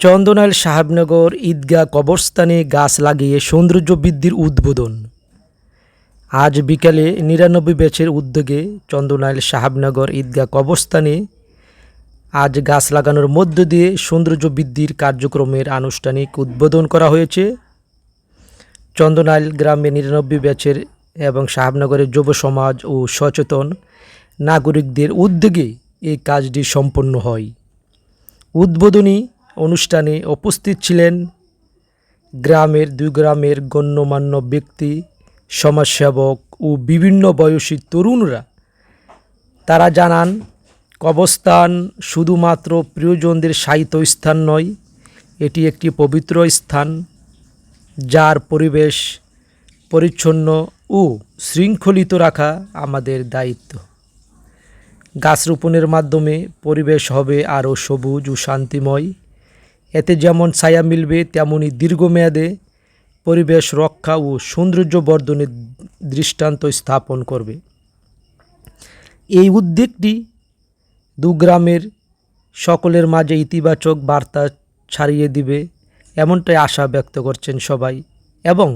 চন্দনাইল সাহেবনগর ঈদগাহ কবরস্থানে গাছ লাগিয়ে সৌন্দর্য বৃদ্ধির উদ্বোধন। আজ বিকালে নিরানব্বই ব্যাচের উদ্যোগে চন্দনাইল সাহেবনগর ঈদগাহ কবরস্থানে আজ গাছ লাগানোর মধ্য দিয়ে সৌন্দর্য বৃদ্ধির কার্যক্রমের আনুষ্ঠানিক উদ্বোধন করা হয়েছে। চন্দনাইল গ্রামে নিরানব্বই ব্যাচের এবং সাহেবনগরের যুব সমাজ ও সচেতন নাগরিকদের উদ্যোগে এই কাজটি সম্পন্ন হয়। উদ্বোধনী অনুষ্ঠানে উপস্থিত ছিলেন গ্রামের দুই গ্রামের গণ্যমান্য ব্যক্তি, সমাজসেবক ও বিভিন্ন বয়সী তরুণরা। তারা জানান কবস্থান শুধুমাত্র প্রিয়জনদের সাহিত্য স্থান নয়, এটি একটি পবিত্র স্থান, যার পরিবেশ পরিচ্ছন্ন ও শৃঙ্খলিত রাখা আমাদের দায়িত্ব। গাছ রোপণের মাধ্যমে পরিবেশ হবে আরও সবুজ ও শান্তিময়। এতে যেমন ছায়া মিলবে তেমনই দীর্ঘমেয়াদে পরিবেশ রক্ষা ও সৌন্দর্য বর্ধনের দৃষ্টান্ত স্থাপন করবে। এই উদ্যোগটি দু গ্রামের সকলের মাঝে ইতিবাচক বার্তা ছাড়িয়ে দিবে এমনটাই আশা ব্যক্ত করছেন সবাই এবং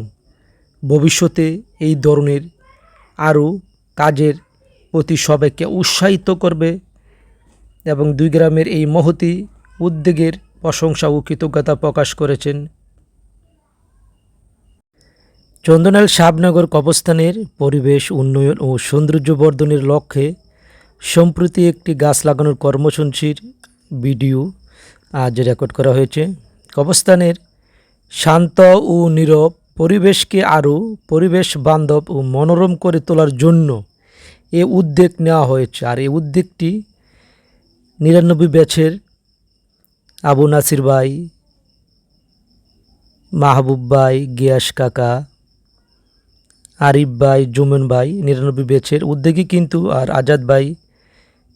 ভবিষ্যতে এই ধরনের আরও কাজের প্রতি সবাইকে উৎসাহিত করবে এবং দুই গ্রামের এই মহতি উদ্যোগের প্রশংসা ও কৃতজ্ঞতা প্রকাশ করেছেন। চন্দনাল সাবনগর কবস্থানের পরিবেশ, উন্নয়ন ও সৌন্দর্য বর্ধনের লক্ষ্যে সম্প্রতি একটি গাছ লাগানোর কর্মসূচির ভিডিও আজ রেকর্ড করা হয়েছে। কবস্থানের শান্ত ও নীরব পরিবেশকে আরও পরিবেশ বান্ধব ও মনোরম করে তোলার জন্য এ উদ্যোগ নেওয়া হয়েছে। আর এই উদ্যোগটি নিরানব্বই ব্যাচের আবু নাসির ভাই, মাহবুব ভাই, গিয়াস কাকা, আরিফ ভাই, জুমন ভাই, নিরানব্বই ব্যাচের উদ্যোগী কিন্তু আর আজাদ ভাই,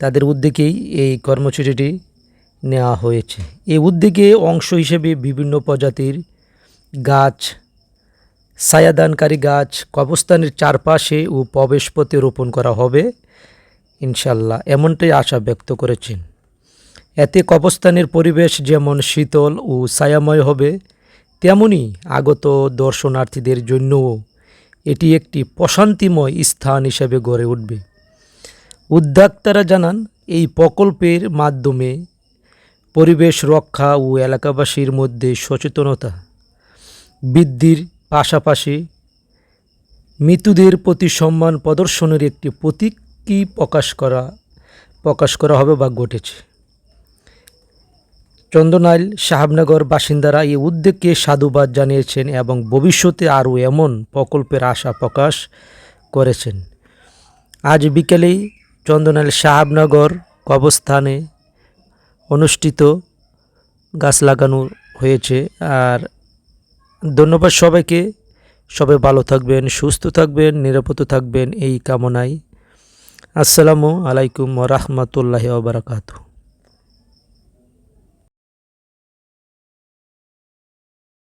তাদের উদ্যোগেই এই কর্মসূচিটি নেওয়া হয়েছে। এই উদ্যোগে অংশ হিসেবে বিভিন্ন প্রজাতির গাছ, ছায়াদানকারী গাছ কবস্থানের চারপাশে ও প্রবেশপথে রোপণ করা হবে ইনশাল্লাহ এমনটাই আশা ব্যক্ত করেছেন। এতে কবস্থানের পরিবেশ যেমন শীতল ও ছায়াময় হবে, তেমনি আগত দর্শনার্থীদের জন্যও এটি একটি প্রশান্তিময় স্থান হিসেবে গড়ে উঠবে। উদ্যোক্তারা জানান, এই প্রকল্পের মাধ্যমে পরিবেশ রক্ষা ও এলাকাবাসীর মধ্যে সচেতনতা বৃদ্ধির পাশাপাশি মৃত্যুদের প্রতি সম্মান প্রদর্শনের একটি প্রতীকী প্রকাশ করা প্রকাশ করা হবে বা ঘটেছে। চন্দনাইল সাহাবনগর বাসিন্দারা এই উদ্যোগকে সাধুবাদ জানিয়েছেন এবং ভবিষ্যতে আরও এমন প্রকল্পের আশা প্রকাশ করেছেন। আজ বিকেলেই চন্দনাইল সাহাবনগর কবস্থানে অনুষ্ঠিত গাছ লাগানো হয়েছে। আর ধন্যবাদ সবাইকে। সবাই ভালো থাকবেন, সুস্থ থাকবেন, নিরাপদ থাকবেন, এই কামনায়। আসসালামু আলাইকুম রহমতুল্লাহ বারাকাতু